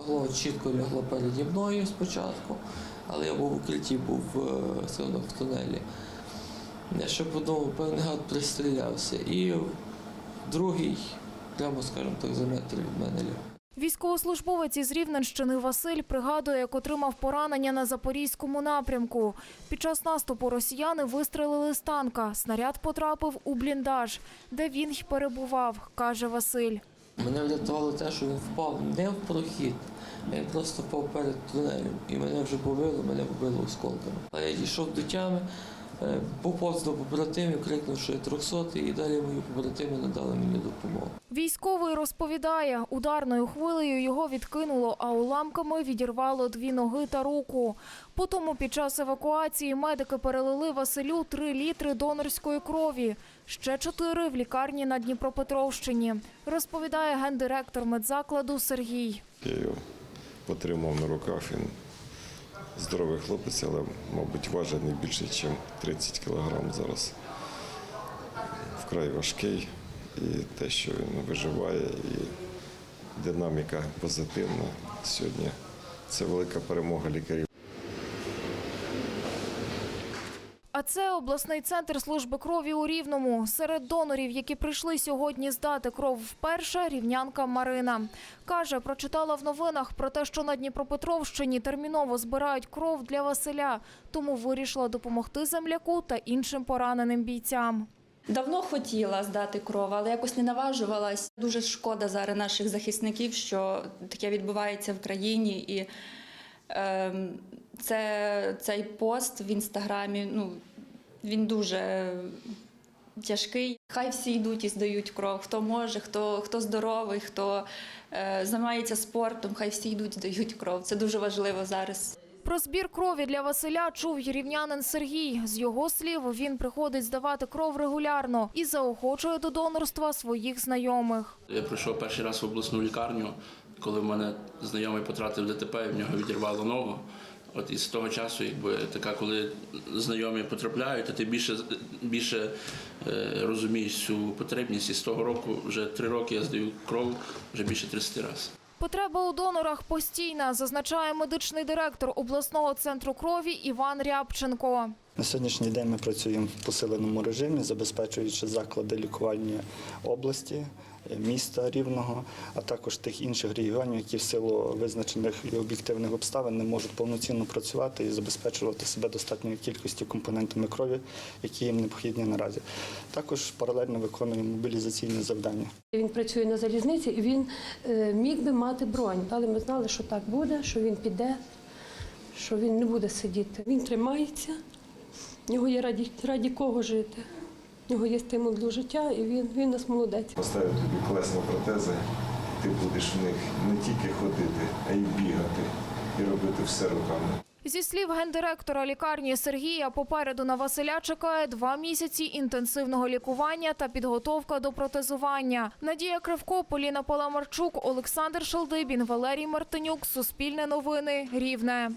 Лягло чітко лягло переді мною спочатку, але я був в укритті, був е, все одно в тунелі. Я ще подумав, певний гад пристрілявся. І другий, прямо скажімо так, за метр від мене ліг. Військовослужбовець із Рівненщини Василь пригадує, як отримав поранення на запорізькому напрямку. Під час наступу росіяни вистрелили з танка. Снаряд потрапив у бліндаж, де він й перебував, каже Василь. Мене врятувало те, що він впав не в прохід, а він просто впав перед тунелем. І мене вже побило, мене побило осколками. А я дійшов до тями, поповз до побратимів, крикнув, що я трьохсотий, і далі мої побратими надали мені допомогу. Військовий розповідає, ударною хвилею його відкинуло, а уламками відірвало дві ноги та руку. Потому під час евакуації медики перелили Василю три літри донорської крові, ще чотири в лікарні на Дніпропетровщині, розповідає гендиректор медзакладу Сергій. Я його потримав на руках. Він здоровий хлопець, але, мабуть, важить не більше, ніж 30 кілограм зараз. Вкрай важкий. І те, що він виживає, і динаміка позитивна сьогодні. Це велика перемога лікарів. А це обласний центр служби крові у Рівному. Серед донорів, які прийшли сьогодні здати кров вперше, рівнянка Марина. Каже, прочитала в новинах про те, що на Дніпропетровщині терміново збирають кров для Василя, тому вирішила допомогти земляку та іншим пораненим бійцям. Давно хотіла здати кров, але якось не наважувалась. Дуже шкода зараз наших захисників, що таке відбувається в країні. І це, цей пост в інстаграмі, ну, він дуже тяжкий. Хай всі йдуть і здають кров. Хто може, хто, хто здоровий, хто е, займається спортом, хай всі йдуть, здають кров. Це дуже важливо зараз. Про збір крові для Василя чув рівнянин Сергій. З його слів, він приходить здавати кров регулярно і заохочує до донорства своїх знайомих. Я прийшов перший раз в обласну лікарню, коли в мене знайомий потратив ДТП, і в нього відірвало ногу. От і з того часу, якби така, коли знайомі потрапляють, то ти більше, більше е, розумієш цю потребність. І з того року вже три роки я здаю кров вже більше 30 разів. Потреба у донорах постійна, зазначає медичний директор обласного центру крові Іван Рябченко. На сьогоднішній день ми працюємо в посиленому режимі, забезпечуючи заклади лікування області, е, міста Рівного, а також тих інших регіонів, які в силу визначених і об'єктивних обставин не можуть повноцінно працювати і забезпечувати себе достатньою кількістю компонентами крові, які їм необхідні наразі. Також паралельно виконуємо мобілізаційне завдання. Він працює на залізниці і він е, міг би мати бронь, але ми знали, що так буде, що він піде, що він не буде сидіти. Він тримається, в нього є раді, раді кого жити. В нього є стимул до життя, і він, він нас молодець. Поставлю тобі колесні протези, ти будеш в них не тільки ходити, а й бігати і робити все руками. Зі слів гендиректора лікарні Сергія, попереду на Василя чекає два місяці інтенсивного лікування та підготовка до протезування. Надія Кривко, Поліна Паламарчук, Олександр Шалдибін, Валерій Мартинюк. Суспільне новини. Рівне.